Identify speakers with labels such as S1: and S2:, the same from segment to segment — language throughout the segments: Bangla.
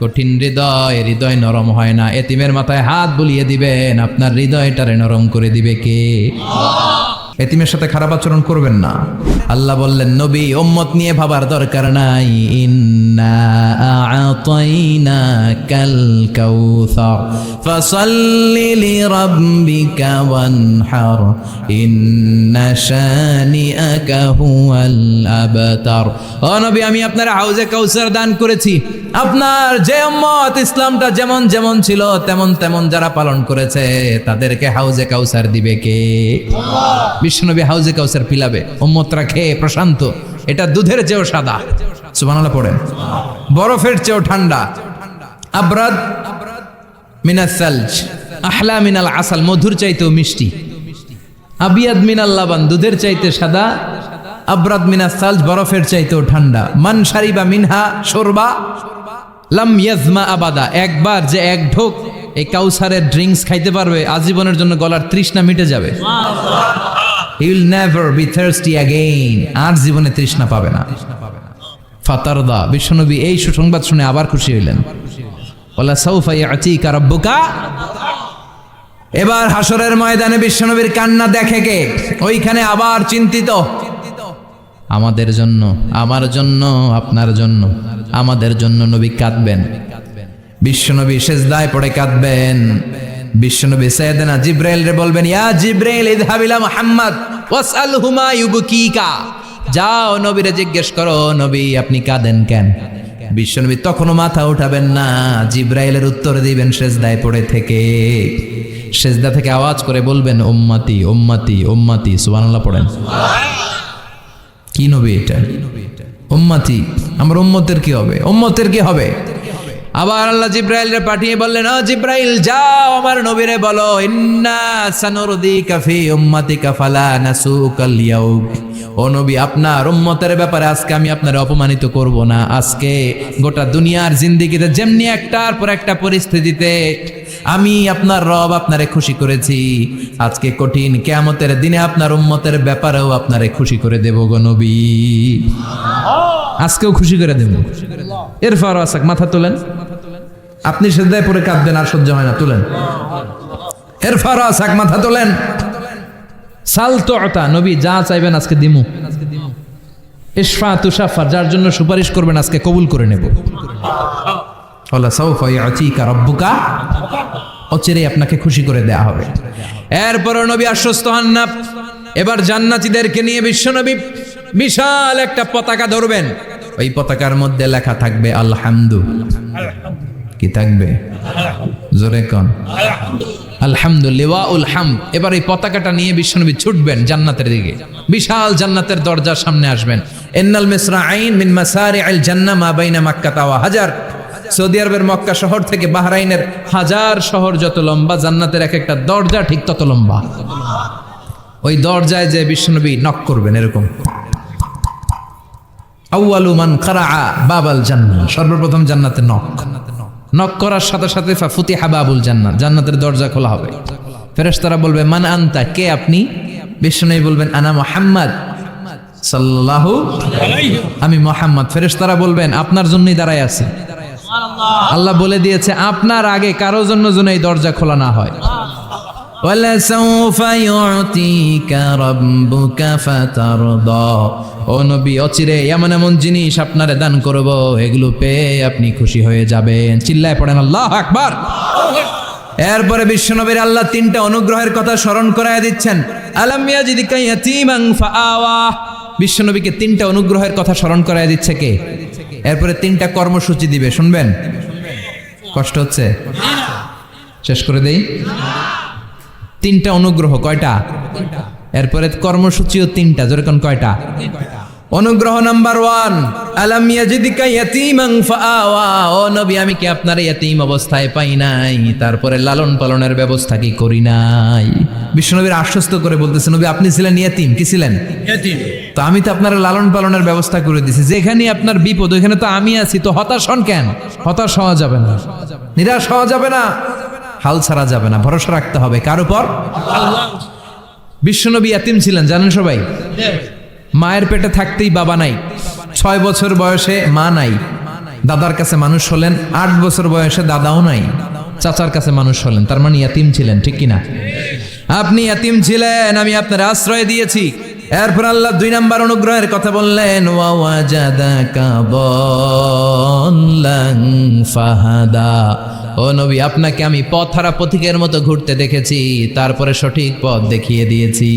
S1: কঠিন হৃদয় হৃদয় নরম হয় না। এতিমের মাথায় হাত বুলিয়ে দিবেন। আপনার হৃদয়টারে নরম করে দিবে কে? এতিমের সাথে খারাপ আচরণ করবেন না। আল্লাহ বললেন, নবী ওম্মত নিয়ে ভাবার দরকার নাই। আমি আপনার হাউজে কাউসার দান করেছি। আপনার যে উম্মত ইসলামটা যেমন যেমন ছিল, তেমন তেমন যারা পালন করেছে, তাদেরকে হাউজে কাউসার দিবে কে? বিশ্বনবী হাউজে কাউসার পিলাবে, উম্মতরা খেয়ে প্রশান্ত। এটা দুধের চেয়েও সাদা। সুবহানাল্লাহ পড়েন। বরফের চেয়েও ঠান্ডা। আবরাদ মিনাল সালজ, আহলা মিনাল আসাল, মধুর চাইতেও মিষ্টি। আবিয়াদ মিনাল লাবান, দুধের চাইতে সাদা। আবরাদ মিনা সালজ, বরফের চাইতেও ঠান্ডা। মান সারিবা মিনহা, শোরবা। লাম ইয়াজমা আবাদা, একবার যে এক ঢোক এই কাউসারের ড্রিঙ্কস খাইতে পারবে, আজীবনের জন্য গলার তৃষ্ণা মিটে যাবে। He never be thirsty again আর জীবনে তৃষ্ণা পাবে না। ফাতারদা, বিশ্বনবী এই সুসংবাদ শুনে আবার খুশি হইলেন। ওলা সাউফা ইয়াতিকা এবার হাসরের ময়দানে বিশ্বনবীর কান্না দেখে কে? ওইখানে আবার চিন্তিত। আমাদের জন্য, আমার জন্য, আপনার জন্য, আমাদের জন্য নবী কাঁদবেন। বিশ্বনবী সেজদায় পড়ে কাঁদবেন। বিশ্বনবী সৈয়দনা জিব্রাইল রে বলবেন, ইয়া জিব্রাইল ইযহাবিলা মুহাম্মদ ওয়াসআলহুমা ইউবকিকা। যাও নবীরে জিজ্ঞেস করো, নবী, আপনি কাঁদেন কেন? বিশ্বনবী তখনও মাথা উঠাবেন না, জিব্রাইলের উত্তর দিবেন সেজদায় পড়ে থেকে। সেজদা থেকে আওয়াজ করে বলবেন, উম্মাতি উম্মাতি উম্মাতি। সুবহানাল্লাহ পড়েন। কি নবী এটা? উম্মাতি। আমার উম্মতের কি হবে? উম্মতের কি হবে? আবার আল্লাহ জিব্রাইলরে পাঠিয়ে বললেন, ও জিব্রাইল, যাও আমার নবীরে বলো, ইন্না সানুরদিকা ফি উম্মাতিকা ফালা নাসুকাল ইয়াউম। ও নবী, আপনার উম্মতের ব্যাপারে আজকে আমি আপনার অপমানিত করব না। আজকে গোটা দুনিয়ার জিন্দিগিতে যেমনি একটার পর একটা পরিস্থিতিতে আমি আপনার রব আপনারে খুশি করেছি। আজকে কঠিন কেয়ামতের দিনে আপনার উম্মতের ব্যাপারেও আপনারে খুশি করে দেব গো নবী। আজকেও খুশি করে দেব। এর ফার আসাক মাথা তোলেন। আপনি সেদায় পরে কাঁদবেন, আর সহ্য হয় না, তুলেন। এর ফার আসাক মাথা তোলেন। সাল তো নবী যা চাইবেন আজকে দিমু। ইশফা তুষাফা যার জন্য সুপারিশ করবেন আজকে কবুল করে নেব। রাব্বুকা। অচিরে আপনাকে খুশি করে দেয়া হবে। এরপর নবী আশ্বস্ত হন না। এবার জান্নাতীদেরকে নিয়ে বিশ্বনবী বিশাল একটা পতাকা ধরবেন। ওই পতাকার মধ্যে লেখা থাকবে, আলহামদু। কি থাকবে? জোরে কন। আলহামদুলিল্লাহ এবার এই পতাকাটা নিয়ে বিশ্বনবী ছুটবেন জান্নাতের দিকে। বিশাল জান্নাতের দরজার সামনে আসবেন। এন্নাল মিসরা আইন মিন মাসারি আল জান্না মা বাইনা মাক্কা তাওয়া হাজার। সৌদি আরবের মক্কা শহর থেকে বাহরাইনের হাজার শহর যত লম্বা, জান্নাতের এক একটা দরজা ঠিক তত লম্বা। ওই দরজায় যে বিশ্বনবী নক করবেন এরকম। আউয়ালু মান কারা বাবাল জান্নাত সর্বপ্রথম জান্নাতে নক নক করার সাথে সাথে ফুতিহা বাবুল জান্নাত জান্নাতের দরজা খোলা হবে। ফেরেশতারা বলবে মান আনতা? কে আপনি? বিশ্বনবী বলবেন আনা মুহাম্মদ সাল্লাল্লাহু আমি মোহাম্মদ। ফেরেশতারা বলবেন আপনার জন্যই দাঁড়ায় আছি। আল্লাহ বলে দিয়েছে আপনার আগে কারও জন্য যেন এই দরজা খোলা না হয়। وَلَسَوْفَ يُعْطِيكَ رَبُّكَ فَتَرْضَى ও নবী অচিরে এমন এমন জিনিস আপনারে দান করব এগুলো পেয়ে আপনি খুশি হয়ে যাবেন চিল্লায় পড়েন আল্লাহ আকবার এরপরে বিশ্বনবীর আল্লাহ তিনটা অনুগ্রহের কথা স্মরণ করায় দিচ্ছেন আলাম ইয়াজিদিকা ইয়াতীমান ফাআওয়া বিশ্বনবীকে তিনটা অনুগ্রহের কথা স্মরণ করায় দিচ্ছে কে এরপরে তিনটা কর্মসূচি দিবে শুনবেন কষ্ট হচ্ছে শেষ করে দেই তিনটা অনুগ্রহ কয়টা? এরপরে কর্মসূচিও তিনটা যেরকম কয়টা? অনুগ্রহ নাম্বার ওয়ান আলাম ইয়াজিদিকা ইয়াতীমান ফাআওয়া। ও নবী আমি কি আপনার ইয়াতীম অবস্থায় পাই নাই? তারপরে লালন পালনের ব্যবস্থা কি করি নাই? বিশ্বনবীর আশ্বস্ত করে বলতেছে নবী আপনি ছিলেন ইয়াতীম কি ছিলেন? তো আমি তো আপনার লালন পালনের ব্যবস্থা করে দিছি। যেখানে আপনার বিপদ ওইখানে তো আমি আছি তো হতাশ হন কেন? হতাশ হওয়া যাবে না। নিরাশ হওয়া যাবে না। হাল ছাড়া যাবে না ভরসা রাখতে হবে। কার উপর? বিশ্বনবী ইয়াতিম ছিলেন জানেন সবাই? মায়ের পেটে থাকতেই বাবা নাই। ছয় বছর বয়সে মা নাই। দাদার কাছে মানুষ হলেন আট বছর বয়সে দাদাও নাই। চাচার কাছে মানুষ হলেন তার মানে ইয়াতিম ছিলেন ঠিক কিনা? আপনি ইয়াতিম ছিলেন আমি আপনার আশ্রয় দিয়েছি। এরপর আল্লাহ দুই নাম্বার অনুগ্রহের কথা বললেন বল্লাং ফাহাদা। ও নবী, আপনাকে আমি পথ হারা পথিকের মতো ঘুরতে দেখেছি, তারপরে সঠিক পথ দেখিয়ে দিয়েছি।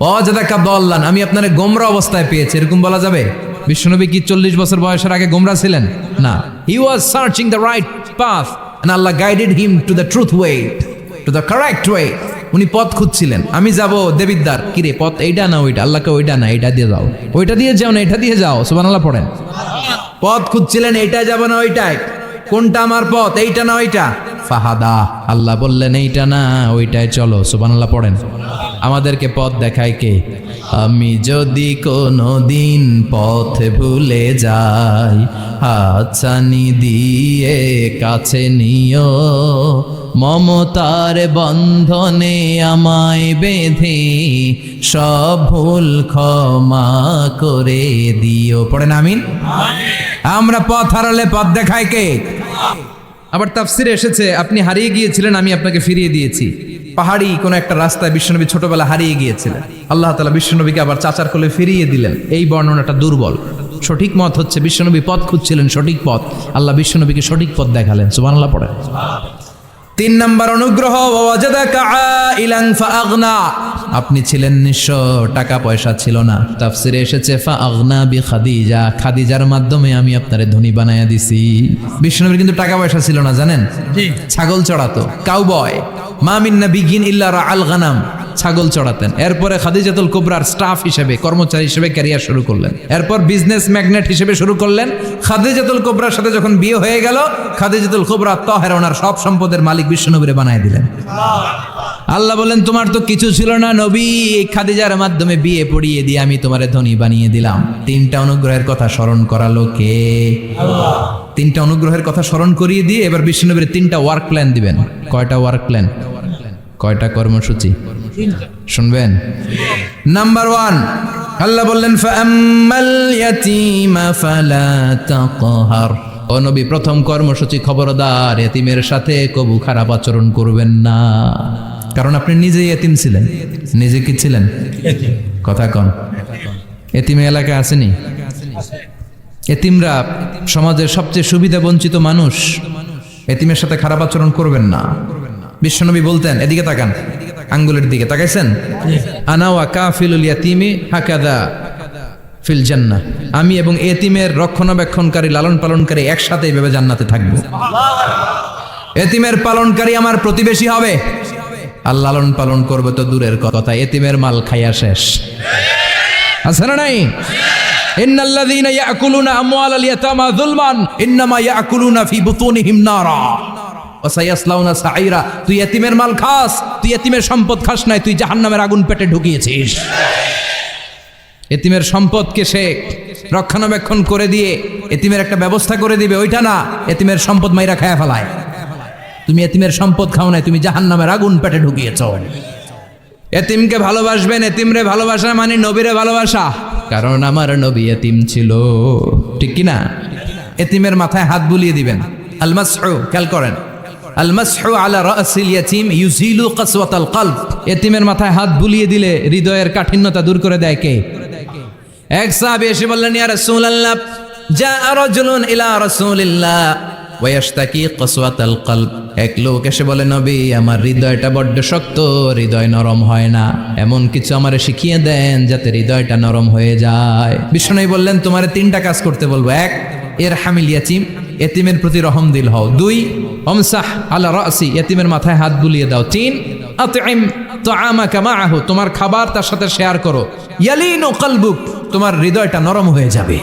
S1: অজাদাকা বললান আমি আপনার গোমরা অবস্থায় পেয়েছি, এরকম বলা যাবে? বিশ্বনবী কি চল্লিশ বছর বয়সের আগে গোমরা ছিলেন? না। He was searching the right path and Allah guided him to the truth way to the correct way উনি পথ খুঁজছিলেন। আমি যাব দেবিদ্দার কিরে পথ এইটা না ওইটা আল্লাহকে ওইটা না এইটা দিয়ে যাও। ওইটা দিয়ে যাও না এটা দিয়ে যাও। সুবান আল্লাহ পড়েন। পথ খুঁজছিলেন এইটা যাব না ওইটাই কোনটা আমার পথ, এইটা না ওইটা? ফাহাদা। আল্লাহ বললেন, এইটা না, ওইটাই চলো। সুবান আল্লাহ পড়েন। আমাদেরকে পথ দেখায় কে? আমি যদি কোনো দিন পথ ভুলে যাই, হাতছানি দিয়ে কাছে নিও। মমতার বন্ধনে আমায় বেঁধে, সব ভুল ক্ষমা করে দিও। পড়েন, আমিন? আমরা পথ হারালে পথ দেখায় কে? আবার তাফসিরে এসেছে, আপনি হারিয়ে গিয়েছিলেন, আমি আপনাকে ফিরিয়ে দিয়েছি। পাহাড়ি কোন একটা রাস্তায় বিশ্বনবী ছোটবেলা হারিয়ে গিয়েছিলেন। আল্লাহ তালা বিশ্বনবীকে আবার চাচার কোলে ফিরিয়ে দিলেন। এই বর্ণনাটা দুর্বল। সঠিক মত হচ্ছে বিশ্বনবী পথ খুঁজছিলেন সঠিক পথ। আল্লাহ বিশ্বনবীকে সঠিক পথ দেখালেন। সুবান আল্লাহ পড়ে তিন নম্বর অনুগ্রহ আপনি ছিলেন নিঃস্ব টাকা পয়সা ছিল না। তাফসিরে এসেছে ফা আগনা বি খাদিজা খাদিজার মাধ্যমে আমি আপনারে ধনী বানায়া দিছি। বিষ্ণুবীর কিন্তু টাকা পয়সা ছিল না জানেন? ছাগল চড়াতো। কাউবয় মা মিন নাবিয়িন ইল্লা রাআল গানাম। ছাগল চড়াতেন। এরপরে খাদিজাতুল কুবরার স্টাফ হিসেবে, কর্মচারী হিসেবে ক্যারিয়ার শুরু করলেন। এরপর বিজনেস ম্যাগনেট হিসেবে শুরু করলেন। খাদিজাতুল কুবরার সাথে যখন বিয়ে হয়ে গেল, খাদিজাতুল কুবরা তহের ওনার সব সম্পদের মালিক বিশ্বনবীরে বানায় দিলেন। আল্লাহ বলেন, তোমার তো কিছু ছিল না নবী। এই খাদিজার মাধ্যমে বিয়ে পড়িয়ে দিয়ে আমি তোমারে ধনী বানিয়ে দিলাম। তিনটা অনুগ্রহের কথা স্মরণ করালো কে? তিনটা অনুগ্রহের কথা স্মরণ করিয়ে দিয়ে এবার বিশ্বনবীর তিনটা ওয়ার্ক প্ল্যান দিবেন। কয়টা ওয়ার্ক প্ল্যান কয়টা কর্মসূচি? শুনবেন? নাম্বার ওয়ান আল্লাহ বললেন ও নবী, প্রথম কর্মসূচি খবরদার এতিমের সাথে কবু খারাপ আচরণ করবেন না। কারণ আপনি নিজেই এতিম ছিলেন। নিজে কি ছিলেন? কথা কন। এতিমে এলাকায় আসেনি? এতিমরা সমাজের সবচেয়ে সুবিধা বঞ্চিত মানুষ। এতিমের সাথে খারাপ আচরণ করবেন না। বিশ্বনবী বলতেন, এদিকে তাকান। আঙ্গুলের দিকে তাকাইছেন? আনাওয়া কাফিলুল ইয়াতিমি হাকাদা ফিল জান্নাহ। আমি এবং এতিমের রক্ষণাবেক্ষণকারী লালন পালনকারী একসাথে এইভাবে জান্নাতে থাকব। এতিমের পালনকারী আমার প্রতিবেশী হবে। আর লালন পালন করবে তো দূরের কথা, এতিমের মাল খাইয়া শেষ। আছে না নাই? ইন্নাল্লাযীনা ইয়াকুলুনা আমওয়ালাল ইয়াতামা যুলমান, ইন্নামা ইয়াকুলুনা ফি বুতুনিহিম নারা। তুই এতিমের মাল খাস, তুই এতিমের সম্পদ খাস নাই, তুই জাহান্নামের আগুন পেটে ঢুকিয়েছিস। এতিমের সম্পদকে সে রক্ষণাবেক্ষণ করে দিয়ে, এতিমের একটা ব্যবস্থা করে দিবে, ওইটা না, এতিমের সম্পদ মাইরা খায়া ফেলায়। তুমি এতিমের সম্পদ খাও নাই, তুমি জাহান্নামের আগুন পেটে ঢুকিয়েছ। এতিমকে ভালোবাসবেন, এতিমরে ভালোবাসা মানে নবীরে ভালোবাসা। কারণ আমার নবী এতিম ছিল। ঠিক কি না এতিমের মাথায় হাত বুলিয়ে দিবেন। আলমাসহু, খেয়াল করেন। আলমাসহু আলা রাসিল ইয়াতিম ইউজিলু কাসওয়াতাল কলব। এতিমের মাথায় হাত বুলিয়ে দিলে হৃদয়ের কাঠিন্যতা দূর করে দেয় কে? এক সাহাবী এসে বললেন, ইয়া রাসূলুল্লাহ জা রাজুলুন ইলা রাসূলিল্লাহ। ওয়াস্তাকি কসওয়াতাল কলব। এক লোক এসে বলে, নবী, আমার হৃদয়টা বড্ড শক্ত, হৃদয় নরম হয় না। এমন কিছু আমারে শিখিয়ে দেন যাতে হৃদয়টা নরম হয়ে যায়। বিষ্ণু বললেন, তোমারে তিনটা কাজ করতে বলব। এক এর হামিল ইয়াতিম এতিমের প্রতি রহম দিল হও। দুই, অমসাহ আলা রাসি, এতিমের মাথায় হাত বুলিয়ে দাও। তিন আতইম তাআমাকা মাআহু, তোমার খাবার তার সাথে শেয়ার করো। ইয়ালিনু কলবুক, তোমার হৃদয়টা নরম হয়ে যাবে।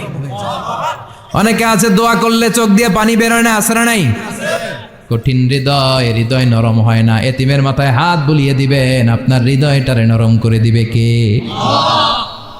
S1: অনেকে আছে, দোয়া করলে চোখ দিয়ে পানি বেরোয় না আসরা নাই? কঠিন হৃদয় হৃদয় নরম হয় না। এতিমের মাথায় হাত বুলিয়ে দিবেন, আপনার হৃদয়টারে নরম করে দিবে কে?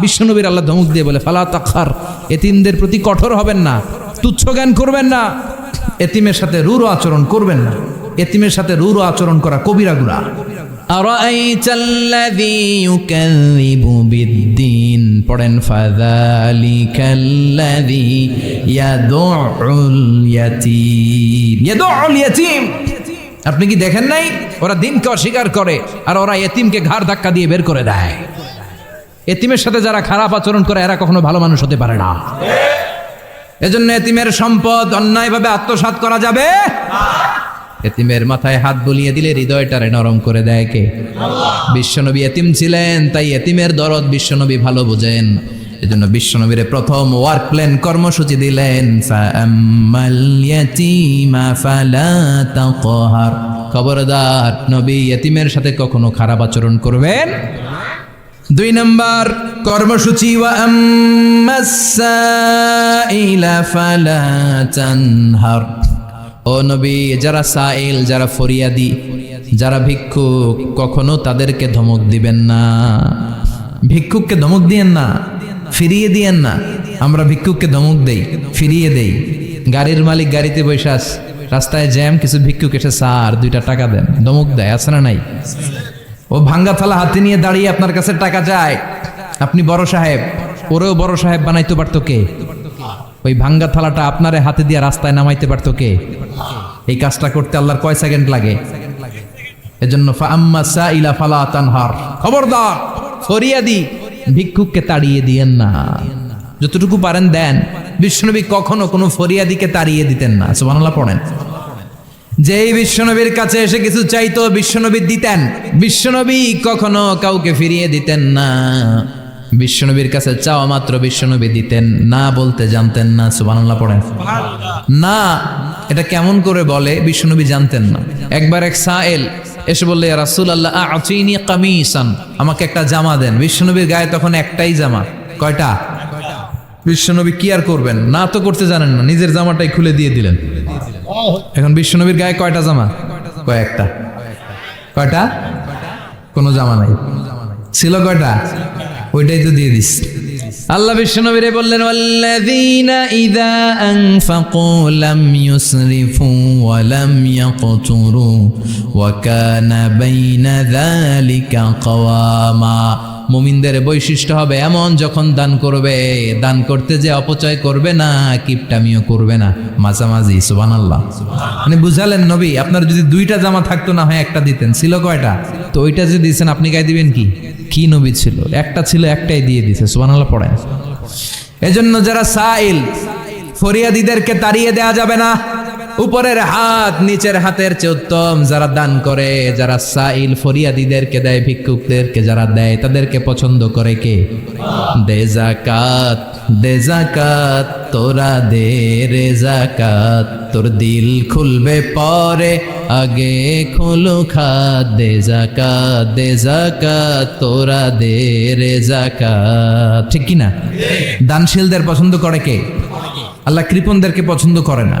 S1: বিশ্বনবীর আল্লাহ ধমক দিয়ে বলে ফালা তাক্ষার এতিমদের প্রতি কঠোর হবেন না তুচ্ছ জ্ঞান করবেন না এতিমের সাথে রুর আচরণ করবেন না এতিমের সাথে রুর আচরণ করা কবিরা গুড়া পড়েন আপনি কি দেখেন নাই? ওরা দিনকে অস্বীকার করে আর ওরা এতিমকে ঘাড় ধাক্কা দিয়ে বের করে দেয়। এতিমের সাথে যারা খারাপ আচরণ করে, এরা কখনো ভালো মানুষ হতে পারে না। এজন্য এতিমের সম্পদ অন্যায়ভাবে আত্মসাৎ করা যাবে এতিমের মাথায় হাত বুলিয়ে দিলে হৃদয়টারে নরম করে দেয় কে? বিশ্বনবী এতিম ছিলেন, তাই এতিমের দরদ বিশ্বনবী ভালো বোঝেন। এজন্য বিশ্বনবীর প্রথম ওয়ার্ক প্ল্যান কর্মসূচি দিলেন খবরদার নবী এতিমের সাথে কখনো খারাপ আচরণ করবেন দুই নম্বর কর্মসূচি ও নবী, যারা সাইল, যারা ফরিয়াদি, যারা ভিক্ষুক, কখনো তাদেরকে ধমক দিবেন না। ভিক্ষুককে ধমক দিয়েন না, ফিরিয়ে দিয়েন না। আমরা ভিক্ষুককে ধমক দেই, ফিরিয়ে দেই। গাড়ির মালিক গাড়িতে বসে আস, রাস্তায় জ্যাম, কিছু ভিক্ষুক এসে, স্যার, দুইটা টাকা দেন। ধমক দেয়, আছে না নাই? ও ভাঙ্গা থালা হাতে নিয়ে দাঁড়িয়ে আপনার কাছে টাকা চায়। আপনি বড় সাহেব, ওরেও বড় সাহেব বানাইতে পারতো কে? ওই ভাঙ্গা থালাটা আপনারে হাতে দিয়ে রাস্তায় নামাইতে পারতো কে? এই কাজটা করতে আল্লাহর কয় সেকেন্ড লাগে? এজন্য ফাম্মা সাইলা ফালা তানহার। খবরদার ফরিয়াদি ভিক্ষুককে তাড়িয়ে দিয়েন না। যতটুকু পারেন দেন। বিষ্ণুনবী কখনো কোনো ফরিয়াদিকে তাড়িয়ে দিতেন না। সুবহানাল্লাহ পড়েন। যেই বিশ্বনবীর কাছে এসে কিছু চাইতো, বিশ্বনবী দিতেন। বিশ্বনবী কখনো কাউকে ফিরিয়ে দিতেন না। বিশ্বনবীর কাছে চাওয়া মাত্র বিশ্বনবী দিতেন, না বলতে জানতেন না। সুবহানাল্লাহ পড়েন। না, এটা কেমন করে বলে, বিশ্বনবী জানতেন না। একবার এক সায়েল এসে বললে রাসুল আল্লাহ আচিনি কামিসান। আমাকে একটা জামা দেন। বিশ্বনবীর গায়ে তখন একটাই জামা। কয়টা? বিশ্বনবী কি আর করবেন? না তো করতে জানেন না, নিজের জামাটাই খুলে দিয়ে দিলেন। এখন বিশ্বনবীর গায়ে কয়টা জামা? কয়েকটা। কয়টা? কোনো জামা নাই। ছিল কয়টা? ওইটাই তো দিয়ে দিস। আল্লাহ বিশ্বনবীরে বললেন, ওয়াল্লাযীনা ইযা আনফাকু লাম ইউসরিফু ওয়া লাম ইয়াকতুরু ওয়া কানা বাইনা যালিকা কাওয়ামা। মুমিনদের বৈশিষ্ট্য হবে এমন, যখন দান করবে, দান করতে যে অপচয় করবে না, কিপটামিও করবে না। মাঝামাঝি সুবান আল্লাহ মানে বুঝালেন নবী, আপনার যদি দুইটা জামা থাকতো না, হয়, একটা দিতেন। ছিল কয়টা? তো ওইটা যে দিয়েছেন আপনি গায়ে দিবেন কি? কি নবী ছিল? একটা ছিল, একটাই দিয়ে দিছে সুবান আল্লাহ পড়েন। এজন্য যারা সাইল, ফরিয়াদিদেরকে তাড়িয়ে দেয়া যাবে না। উপরের হাত নিচের হাতের চেয়ে উত্তম। যারা দান করে যারা সাইল ফরিয়াদিদেরকে দেয় ভিক্ষুকদেরকে যারা দেয় তাদেরকে পছন্দ করে কে? দে জাকাত দে জাকাত তোরা দে রে জাকাত তোর দিল খুলবে পরে আগে খুলু খাত। দে জাকাত দে জাকাত তোরা দে রে জাকাত ঠিক কি না দানশীলদের পছন্দ করে কে? আল্লাহ কৃপণদেরকে পছন্দ করে না।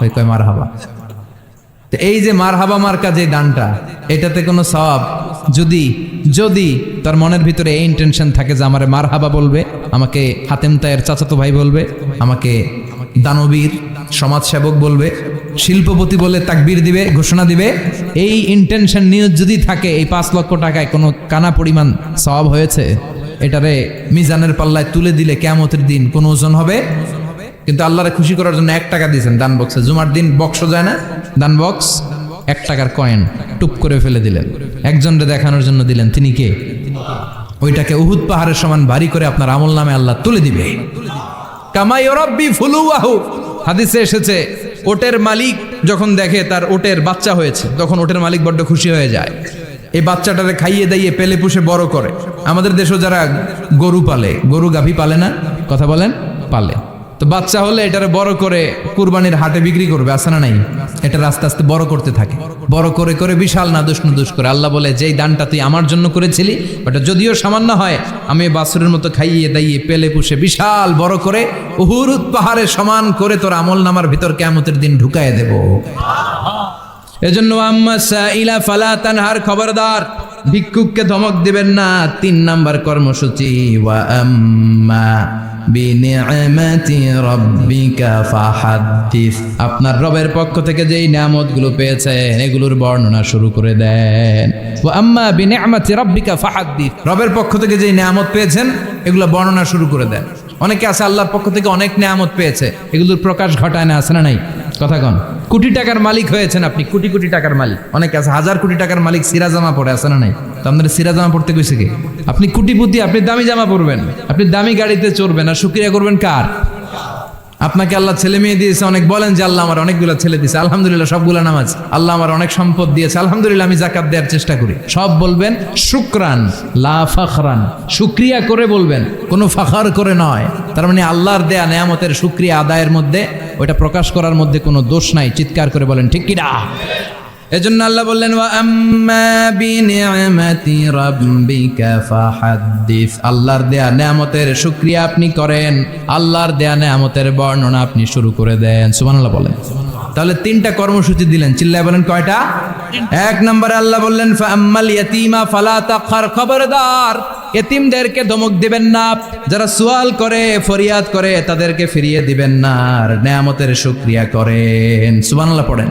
S1: ওই কয় মারহাবা। তো এই যে মার হাবা মার্কা যে দানটা, এটাতে কোনো সব যদি যদি তার মনের ভিতরে এই ইন্টেনশন থাকে যে আমারে মারহাবা বলবে, আমাকে হাতেম তায়ের চাচাতো ভাই বলবে, আমাকে দানবীর, সমাজসেবক বলবে, শিল্পপতি বলে তাকবির দিবে, ঘোষণা দিবে, এই ইন্টেনশন নিয়ে যদি থাকে এই পাঁচ লক্ষ টাকায় কোনো কানা পরিমাণ সব হয়েছে, এটারে মিজানের পাল্লায় তুলে দিলে কেমতের দিন কোনো ওজন হবে? কিন্তু আল্লাহরে খুশি করার জন্য এক টাকা দিয়েছেন দান বক্সে। জুমার দিন বক্স যায় না, দান বক্স, এক টাকার কয়েন টুপ করে ফেলে দিলেন। একজনকে দেখানোর জন্য দিলেন, তিনি কে? ওইটাকে উহুদ পাহাড়ের সমান ভারী করে আপনার আমল নামে আল্লাহ তুলে দিবে। কামাই রব্বি ফুলুয়াহু। হাদিসে এসেছে, ওটের মালিক যখন দেখে তার ওটের বাচ্চা হয়েছে, তখন ওটের মালিক বড্ড খুশি হয়ে যায়। এই বাচ্চাটারে খাইয়ে দাইয়ে পেলে পুষে বড় করে। আমাদের দেশও যারা গরু পালে, গরু গাভী পালে না? কথা বলেন, পালে। তো বাচ্চা হলে এটারে বড় করে কুরবানির হাটে বিক্রি করবে আসে না নাই? এটা আস্তে আস্তে বড় করতে থাকে। বড় করে করে বিশাল নাদুস নুদুস করে। আল্লাহ বলে, যেই দানটা তুই আমার জন্য করেছিলি, ওটা যদিও সামান্য হয়, আমি বাসুরের মতো খাইয়ে দাইয়ে পেলে পুষে বিশাল বড় করে উহুরুত পাহাড়ে সমান করে তোর আমল নামার ভিতর কেমতের দিন ঢুকায় দেব। এজন্য আম্মা ফালা তানহার খবরদার, ভিক্ষুককে ধমক দিবেন না, তিন নাম্বার কর্মসূচি। ওয়া আম্মা আপনার রবের পক্ষ থেকে যেই নামতগুলো পেয়েছেন, এগুলোর বর্ণনা শুরু করে দেন। রবের পক্ষ থেকে যেই নামত পেয়েছেন, এগুলো বর্ণনা শুরু করে দেন। অনেকে আছে আল্লাহর পক্ষ থেকে অনেক নিয়ামত পেয়েছে, এগুলোর প্রকাশ ঘটায় না, আছে না নাই? কথা কন। কোটি টাকার মালিক হয়েছেন আপনি, কোটি কোটি টাকার মালিক। অনেক আছে, হাজার কোটি টাকার মালিক সিরা জামা পরে, আছে না নাই? তো আপনার সিরা জামা পড়তে কইছে কি? আপনি কোটিপতি, আপনি দামি জামা পরবেন, আপনি দামি গাড়িতে চড়বেন, আর শুক্রিয়া করবেন কার? আপনাকে আল্লাহ ছেলে মেয়ে দিয়েছে, অনেক বলেন যে আল্লাহ আমার অনেকগুলো ছেলে দিয়েছে। আলহামদুলিল্লাহ সবগুলো নামাজ। আল্লাহ আমার অনেক সম্পদ দিয়েছে। আলহামদুলিল্লাহ আমি জাকাত দেওয়ার চেষ্টা করি। সব বলবেন, শুক্রান, লা ফাখরান। শুক্রিয়া করে বলবেন, কোনো ফাখার করে নয়। তার মানে আল্লাহর দেয়া নেয়ামতের শুক্রিয়া আদায়ের মধ্যে, ওইটা প্রকাশ করার মধ্যে কোনো দোষ নাই। চিৎকার করে বলেন, ঠিক কিনা এজন্য আল্লাহ বললেন আল্লাহর দেয়া নেয়ামতের শুকরিয়া আপনি করেন, আল্লাহর দেয়া নেয়ামতের বর্ণনা আপনি শুরু করে দেন। সুবহানাল্লাহ বলেন। তাহলে তিনটা কর্মসূচি দিলেন, চিল্লায় বলেন কয়টা? এক নম্বরে আল্লাহ বললেন ফালা খবরদার। এতিমদেরকে ধমক দিবেন না, যারা সুয়াল করে, ফরিয়াদ করে, তাদেরকে ফিরিয়ে দিবেন না, আর নেয়ামতের শুকরিয়া করেন। সুবহানাল্লাহ পড়েন।